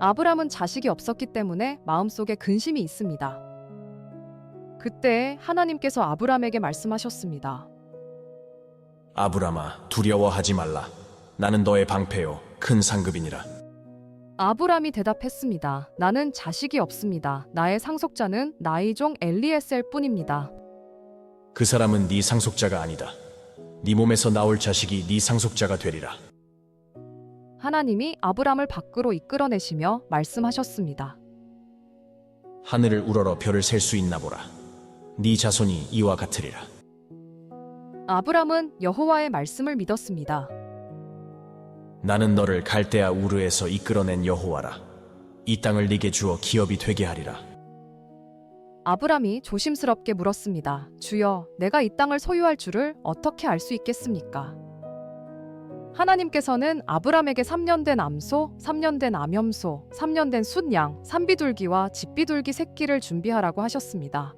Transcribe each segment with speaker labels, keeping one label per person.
Speaker 1: 아브람은 자식이 없었기 때문에 마음속에 근심이 있습니다. 그때 하나님께서 아브람에게 말씀하셨습니다.
Speaker 2: 아브라마 두려워하지 말라. 나는 너의 방패요 큰 상급이니라.
Speaker 1: 아브람이 대답했습니다. 나는 자식이 없습니다. 나의 상속자는 나의 종 엘리에셀 뿐입니다.
Speaker 2: 그 사람은 네 상속자가 아니다. 네 몸에서 나올 자식이 네 상속자가 되리라.
Speaker 1: 하나님이 아브람을 밖으로 이끌어내시며 말씀하셨습니다.
Speaker 2: 하늘을 우러러 별을 셀 수 있나 보라. 네 자손이 이와 같으리라.
Speaker 1: 아브람은 여호와의 말씀을 믿었습니다.
Speaker 2: 나는 너를 갈대아 우르에서 이끌어낸 여호와라. 이 땅을 네게 주어 기업이 되게 하리라.
Speaker 1: 아브람이 조심스럽게 물었습니다. 주여, 내가 이 땅을 소유할 줄을 어떻게 알 수 있겠습니까? 하나님께서는 아브람에게 3년 된 암소, 3년 된 암염소, 3년 된 숫양, 산비둘기와 집비둘기 새끼를 준비하라고 하셨습니다.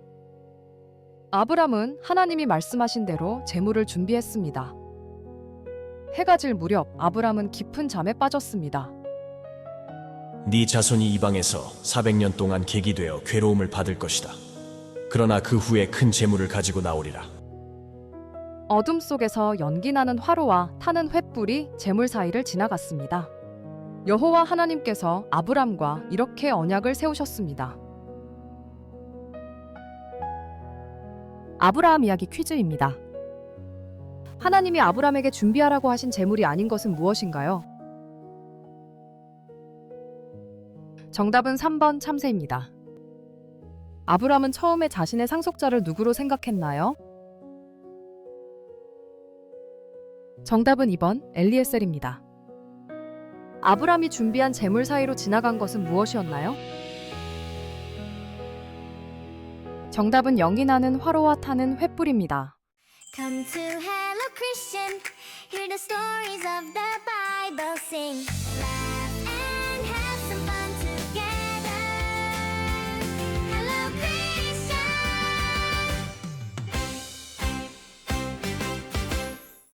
Speaker 1: 아브람은 하나님이 말씀하신 대로 재물을 준비했습니다. 해가 질 무렵 아브람은 깊은 잠에 빠졌습니다.
Speaker 2: 네 자손이 이방에서 400년 동안 객이 되어 괴로움을 받을 것이다. 그러나 그 후에 큰 재물을 가지고 나오리라.
Speaker 1: 어둠 속에서 연기 나는 화로와 타는 횃불이 재물 사이를 지나갔습니다. 여호와 하나님께서 아브람과 이렇게 언약을 세우셨습니다. 아브라함 이야기 퀴즈입니다. 하나님이 아브람에게 준비하라고 하신 재물이 아닌 것은 무엇인가요? 정답은 3번 참새입니다. 아브람은 처음에 자신의 상속자를 누구로 생각했나요? 정답은 2번 엘리에셀입니다. 아브람이 준비한 재물 사이로 지나간 것은 무엇이었나요? 정답은 영이 나는 화로와 타는 횃불입니다.
Speaker 3: Come to Hello Christian, hear the stories of the Bible, sing.